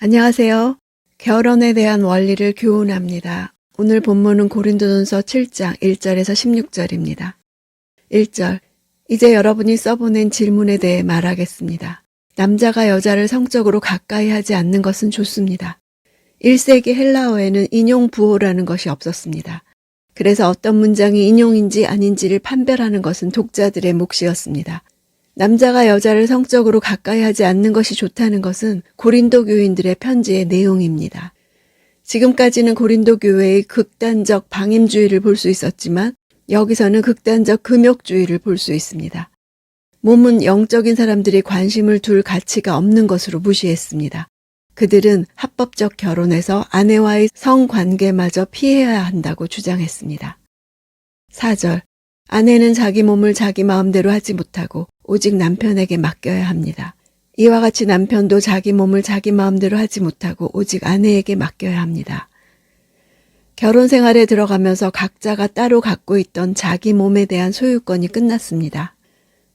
안녕하세요. 결혼에 대한 원리를 교훈합니다. 오늘 본문은 고린도전서 7장 1절에서 16절입니다. 1절. 이제 여러분이 써보낸 질문에 대해 말하겠습니다. 남자가 여자를 성적으로 가까이 하지 않는 것은 좋습니다. 1세기 헬라어에는 인용 부호라는 것이 없었습니다. 그래서 어떤 문장이 인용인지 아닌지를 판별하는 것은 독자들의 몫이었습니다. 남자가 여자를 성적으로 가까이 하지 않는 것이 좋다는 것은 고린도 교인들의 편지의 내용입니다. 지금까지는 고린도 교회의 극단적 방임주의를 볼 수 있었지만 여기서는 극단적 금욕주의를 볼 수 있습니다. 몸은 영적인 사람들이 관심을 둘 가치가 없는 것으로 무시했습니다. 그들은 합법적 결혼에서 아내와의 성관계마저 피해야 한다고 주장했습니다. 4절. 아내는 자기 몸을 자기 마음대로 하지 못하고 오직 남편에게 맡겨야 합니다. 이와 같이 남편도 자기 몸을 자기 마음대로 하지 못하고 오직 아내에게 맡겨야 합니다. 결혼 생활에 들어가면서 각자가 따로 갖고 있던 자기 몸에 대한 소유권이 끝났습니다.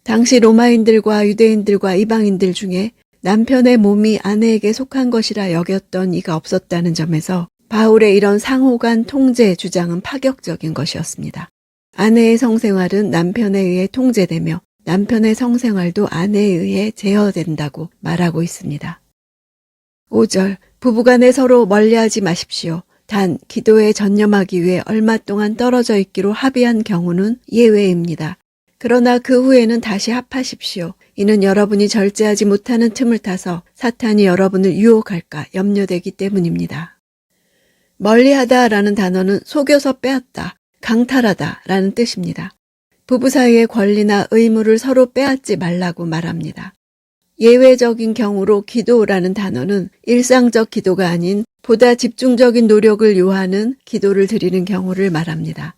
당시 로마인들과 유대인들과 이방인들 중에 남편의 몸이 아내에게 속한 것이라 여겼던 이가 없었다는 점에서 바울의 이런 상호간 통제 주장은 파격적인 것이었습니다. 아내의 성생활은 남편에 의해 통제되며 남편의 성생활도 아내에 의해 제어된다고 말하고 있습니다. 5절 부부간에 서로 멀리하지 마십시오. 단 기도에 전념하기 위해 얼마 동안 떨어져 있기로 합의한 경우는 예외입니다. 그러나 그 후에는 다시 합하십시오. 이는 여러분이 절제하지 못하는 틈을 타서 사탄이 여러분을 유혹할까 염려되기 때문입니다. 멀리하다라는 단어는 속여서 빼앗다, 강탈하다 라는 뜻입니다. 부부 사이의 권리나 의무를 서로 빼앗지 말라고 말합니다. 예외적인 경우로 기도라는 단어는 일상적 기도가 아닌 보다 집중적인 노력을 요하는 기도를 드리는 경우를 말합니다.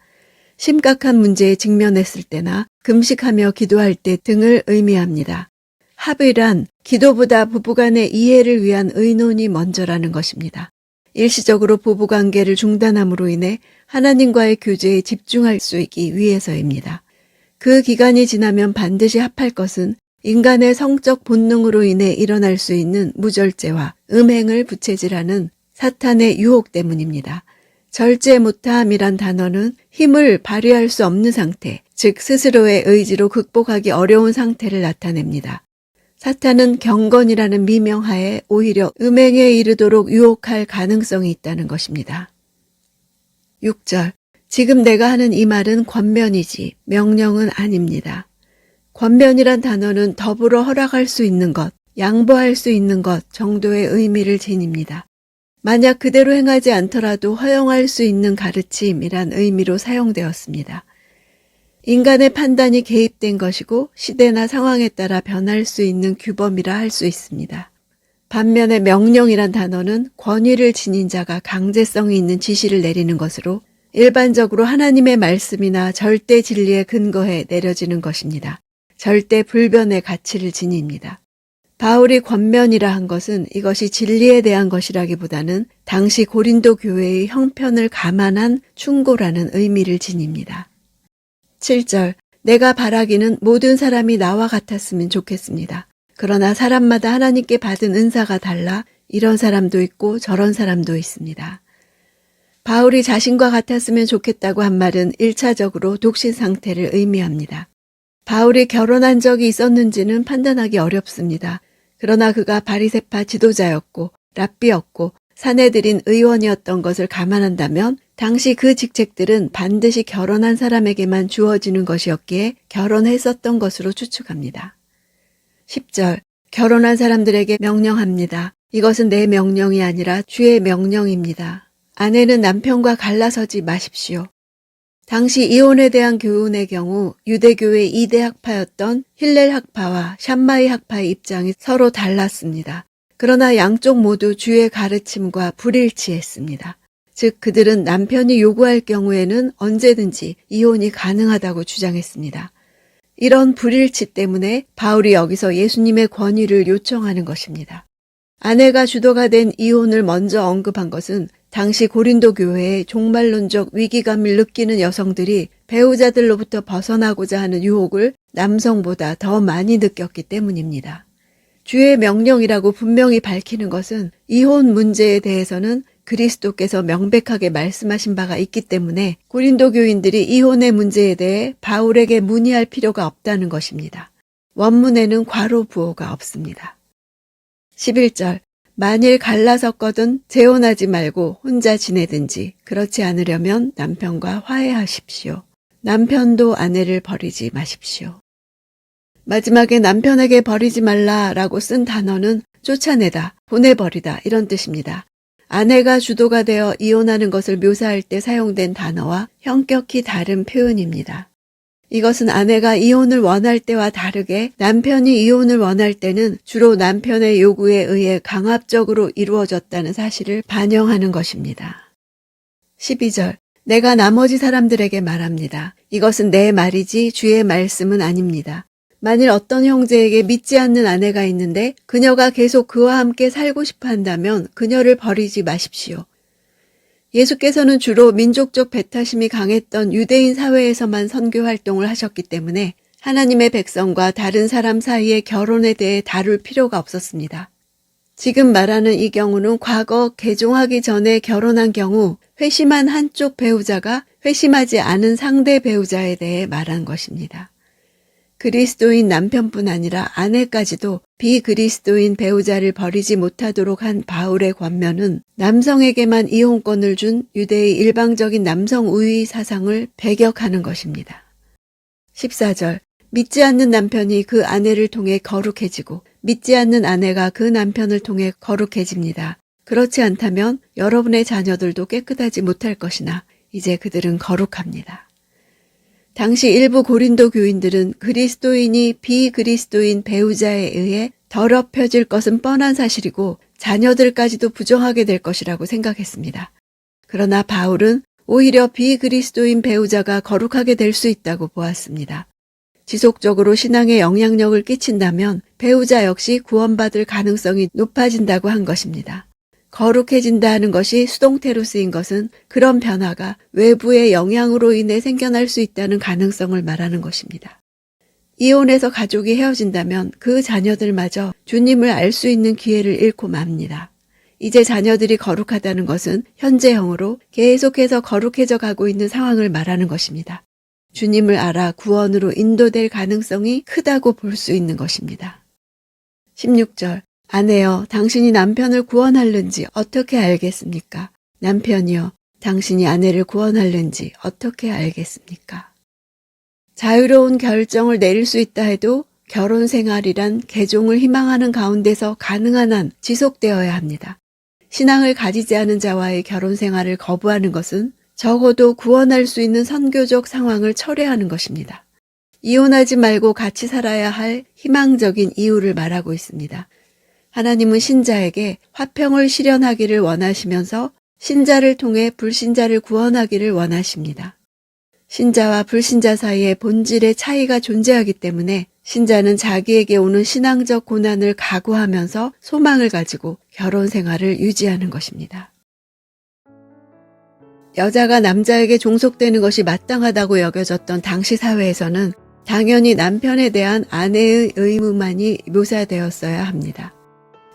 심각한 문제에 직면했을 때나 금식하며 기도할 때 등을 의미합니다. 합의란 기도보다 부부간의 이해를 위한 의논이 먼저라는 것입니다. 일시적으로 부부관계를 중단함으로 인해 하나님과의 교제에 집중할 수 있기 위해서입니다. 그 기간이 지나면 반드시 합할 것은 인간의 성적 본능으로 인해 일어날 수 있는 무절제와 음행을 부채질하는 사탄의 유혹 때문입니다. 절제 못함이란 단어는 힘을 발휘할 수 없는 상태, 즉 스스로의 의지로 극복하기 어려운 상태를 나타냅니다. 사탄은 경건이라는 미명하에 오히려 음행에 이르도록 유혹할 가능성이 있다는 것입니다. 6절. 지금 내가 하는 이 말은 권면이지 명령은 아닙니다. 권면이란 단어는 더불어 허락할 수 있는 것, 양보할 수 있는 것 정도의 의미를 지닙니다. 만약 그대로 행하지 않더라도 허용할 수 있는 가르침이란 의미로 사용되었습니다. 인간의 판단이 개입된 것이고 시대나 상황에 따라 변할 수 있는 규범이라 할 수 있습니다. 반면에 명령이란 단어는 권위를 지닌 자가 강제성이 있는 지시를 내리는 것으로 일반적으로 하나님의 말씀이나 절대 진리에 근거해 내려지는 것입니다. 절대 불변의 가치를 지닙니다. 바울이 권면이라 한 것은 이것이 진리에 대한 것이라기보다는 당시 고린도 교회의 형편을 감안한 충고라는 의미를 지닙니다. 7절 내가 바라기는 모든 사람이 나와 같았으면 좋겠습니다. 그러나 사람마다 하나님께 받은 은사가 달라 이런 사람도 있고 저런 사람도 있습니다. 바울이 자신과 같았으면 좋겠다고 한 말은 1차적으로 독신 상태를 의미합니다. 바울이 결혼한 적이 있었는지는 판단하기 어렵습니다. 그러나 그가 바리세파 지도자였고 랍비였고 사내들인 의원이었던 것을 감안한다면 당시 그 직책들은 반드시 결혼한 사람에게만 주어지는 것이었기에 결혼했었던 것으로 추측합니다. 10절 결혼한 사람들에게 명령합니다. 이것은 내 명령이 아니라 주의 명령입니다. 아내는 남편과 갈라서지 마십시오. 당시 이혼에 대한 교훈의 경우 유대교의 2대 학파였던 힐렐 학파와 샴마이 학파의 입장이 서로 달랐습니다. 그러나 양쪽 모두 주의 가르침과 불일치했습니다. 즉 그들은 남편이 요구할 경우에는 언제든지 이혼이 가능하다고 주장했습니다. 이런 불일치 때문에 바울이 여기서 예수님의 권위를 요청하는 것입니다. 아내가 주도가 된 이혼을 먼저 언급한 것은 당시 고린도 교회의 종말론적 위기감을 느끼는 여성들이 배우자들로부터 벗어나고자 하는 유혹을 남성보다 더 많이 느꼈기 때문입니다. 주의 명령이라고 분명히 밝히는 것은 이혼 문제에 대해서는 그리스도께서 명백하게 말씀하신 바가 있기 때문에 고린도 교인들이 이혼의 문제에 대해 바울에게 문의할 필요가 없다는 것입니다. 원문에는 괄호 부호가 없습니다. 11절 만일 갈라섰거든 재혼하지 말고 혼자 지내든지 그렇지 않으려면 남편과 화해하십시오. 남편도 아내를 버리지 마십시오. 마지막에 남편에게 버리지 말라라고 쓴 단어는 쫓아내다, 보내버리다 이런 뜻입니다. 아내가 주도가 되어 이혼하는 것을 묘사할 때 사용된 단어와 형격히 다른 표현입니다. 이것은 아내가 이혼을 원할 때와 다르게 남편이 이혼을 원할 때는 주로 남편의 요구에 의해 강압적으로 이루어졌다는 사실을 반영하는 것입니다. 12절. 내가 나머지 사람들에게 말합니다. 이것은 내 말이지 주의 말씀은 아닙니다. 만일 어떤 형제에게 믿지 않는 아내가 있는데 그녀가 계속 그와 함께 살고 싶어 한다면 그녀를 버리지 마십시오. 예수께서는 주로 민족적 배타심이 강했던 유대인 사회에서만 선교 활동을 하셨기 때문에 하나님의 백성과 다른 사람 사이의 결혼에 대해 다룰 필요가 없었습니다. 지금 말하는 이 경우는 과거 개종하기 전에 결혼한 경우 회심한 한쪽 배우자가 회심하지 않은 상대 배우자에 대해 말한 것입니다. 그리스도인 남편뿐 아니라 아내까지도 비그리스도인 배우자를 버리지 못하도록 한 바울의 권면은 남성에게만 이혼권을 준 유대의 일방적인 남성 우위 사상을 배격하는 것입니다. 14절 믿지 않는 남편이 그 아내를 통해 거룩해지고 믿지 않는 아내가 그 남편을 통해 거룩해집니다. 그렇지 않다면 여러분의 자녀들도 깨끗하지 못할 것이나 이제 그들은 거룩합니다. 당시 일부 고린도 교인들은 그리스도인이 비그리스도인 배우자에 의해 더럽혀질 것은 뻔한 사실이고 자녀들까지도 부정하게 될 것이라고 생각했습니다. 그러나 바울은 오히려 비그리스도인 배우자가 거룩하게 될 수 있다고 보았습니다. 지속적으로 신앙에 영향력을 끼친다면 배우자 역시 구원받을 가능성이 높아진다고 한 것입니다. 거룩해진다 하는 것이 수동태로 쓰인 것은 그런 변화가 외부의 영향으로 인해 생겨날 수 있다는 가능성을 말하는 것입니다. 이혼해서 가족이 헤어진다면 그 자녀들마저 주님을 알 수 있는 기회를 잃고 맙니다. 이제 자녀들이 거룩하다는 것은 현재형으로 계속해서 거룩해져 가고 있는 상황을 말하는 것입니다. 주님을 알아 구원으로 인도될 가능성이 크다고 볼 수 있는 것입니다. 16절 아내여, 당신이 남편을 구원할는지 어떻게 알겠습니까? 남편이여, 당신이 아내를 구원할는지 어떻게 알겠습니까? 자유로운 결정을 내릴 수 있다 해도 결혼 생활이란 개종을 희망하는 가운데서 가능한 한 지속되어야 합니다. 신앙을 가지지 않은 자와의 결혼 생활을 거부하는 것은 적어도 구원할 수 있는 선교적 상황을 철회하는 것입니다. 이혼하지 말고 같이 살아야 할 희망적인 이유를 말하고 있습니다. 하나님은 신자에게 화평을 실현하기를 원하시면서 신자를 통해 불신자를 구원하기를 원하십니다. 신자와 불신자 사이에 본질의 차이가 존재하기 때문에 신자는 자기에게 오는 신앙적 고난을 각오하면서 소망을 가지고 결혼 생활을 유지하는 것입니다. 여자가 남자에게 종속되는 것이 마땅하다고 여겨졌던 당시 사회에서는 당연히 남편에 대한 아내의 의무만이 묘사되었어야 합니다.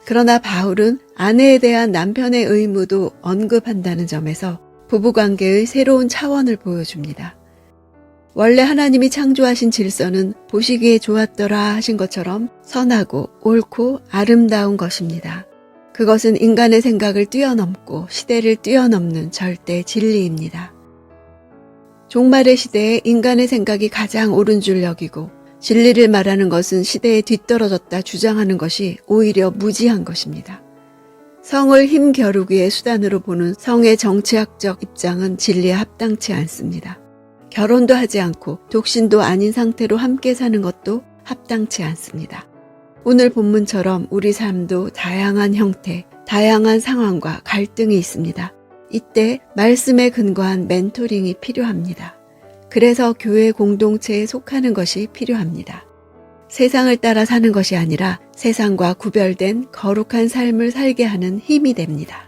그러나 바울은 아내에 대한 남편의 의무도 언급한다는 점에서 부부관계의 새로운 차원을 보여줍니다. 원래 하나님이 창조하신 질서는 보시기에 좋았더라 하신 것처럼 선하고 옳고 아름다운 것입니다. 그것은 인간의 생각을 뛰어넘고 시대를 뛰어넘는 절대 진리입니다. 종말의 시대에 인간의 생각이 가장 옳은 줄 여기고 진리를 말하는 것은 시대에 뒤떨어졌다 주장하는 것이 오히려 무지한 것입니다. 성을 힘겨루기의 수단으로 보는 성의 정치학적 입장은 진리에 합당치 않습니다. 결혼도 하지 않고 독신도 아닌 상태로 함께 사는 것도 합당치 않습니다. 오늘 본문처럼 우리 삶도 다양한 형태, 다양한 상황과 갈등이 있습니다. 이때 말씀에 근거한 멘토링이 필요합니다. 그래서 교회 공동체에 속하는 것이 필요합니다. 세상을 따라 사는 것이 아니라 세상과 구별된 거룩한 삶을 살게 하는 힘이 됩니다.